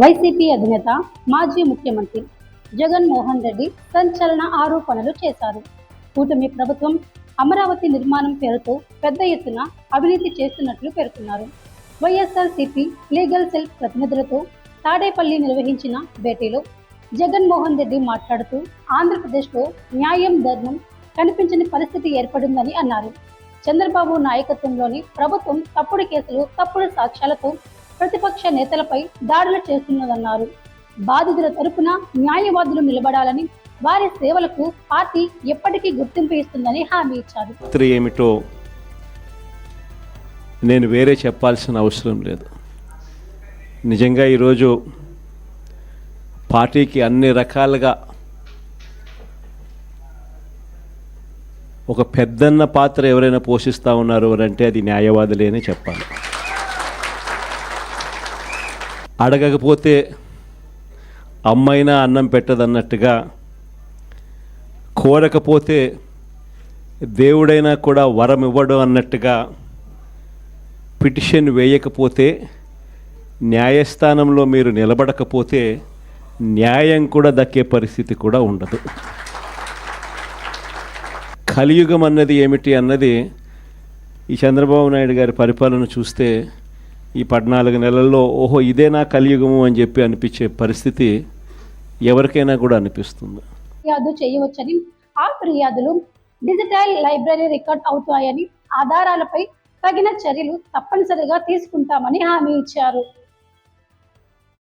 YCP అధినేత మాజీ ముఖ్యమంత్రి జగన్మోహన్ రెడ్డి సంచలన ఆరోపణలు చేశారు. కూటమి ప్రభుత్వం అమరావతి నిర్మాణం పేరుతో పెద్ద ఎత్తున అవినీతి చేస్తున్నట్లు పేర్కొన్నారు. వైఎస్ఆర్సీపీ లీగల్ సెల్ ప్రతినిధులతో తాడేపల్లి నిర్వహించిన భేటీలో జగన్మోహన్ రెడ్డి మాట్లాడుతూ ఆంధ్రప్రదేశ్లో న్యాయం ధర్మం కనిపించని పరిస్థితి ఏర్పడిందని అన్నారు. చంద్రబాబు నాయకత్వంలోని ప్రభుత్వం తప్పుడు కేసులు తప్పుడు సాక్ష్యాలతో ప్రతిపక్ష నేతలపై దాడులు చేస్తున్నదన్నారు. బాధితుల తరపున న్యాయవాదులు నిలబడాలని వారి సేవలకు పార్టీ ఎప్పటికీ గుర్తింపు ఇస్తుందని హామీ ఇచ్చారు. పాత్ర ఏమిటో నేను వేరే చెప్పాల్సిన అవసరం లేదు. నిజంగా ఈరోజు పార్టీకి అన్ని రకాలుగా ఒక పెద్దన్న పాత్ర ఎవరైనా పోషిస్తూ ఉన్నారు అని అంటే అది న్యాయవాదులే అని చెప్పాలి. అడగకపోతే అమ్మైనా అన్నం పెట్టదన్నట్టుగా కోరకపోతే దేవుడైనా కూడా వరం ఇవ్వడం అన్నట్టుగా పిటిషన్ వేయకపోతే న్యాయస్థానంలో మీరు నిలబడకపోతే న్యాయం కూడా దక్కే పరిస్థితి కూడా ఉండదు. కలియుగం అన్నది ఏమిటి అన్నది ఈ చంద్రబాబు నాయుడు గారి పరిపాలన చూస్తే ఈ పద్నాలుగు నెలల్లో ఓహో ఇదేనా కలియుగము అని చెప్పి అనిపించే పరిస్థితి ఎవరికైనా కూడా అనిపిస్తుంది. ఫిర్యాదు చేయవచ్చని ఆ ఫిర్యాదులు డిజిటల్ లైబ్రరీ రికార్డ్ అవుతాయని ఆధారాలపై తగిన చర్యలు తప్పనిసరిగా తీసుకుంటామని హామీ ఇచ్చారు.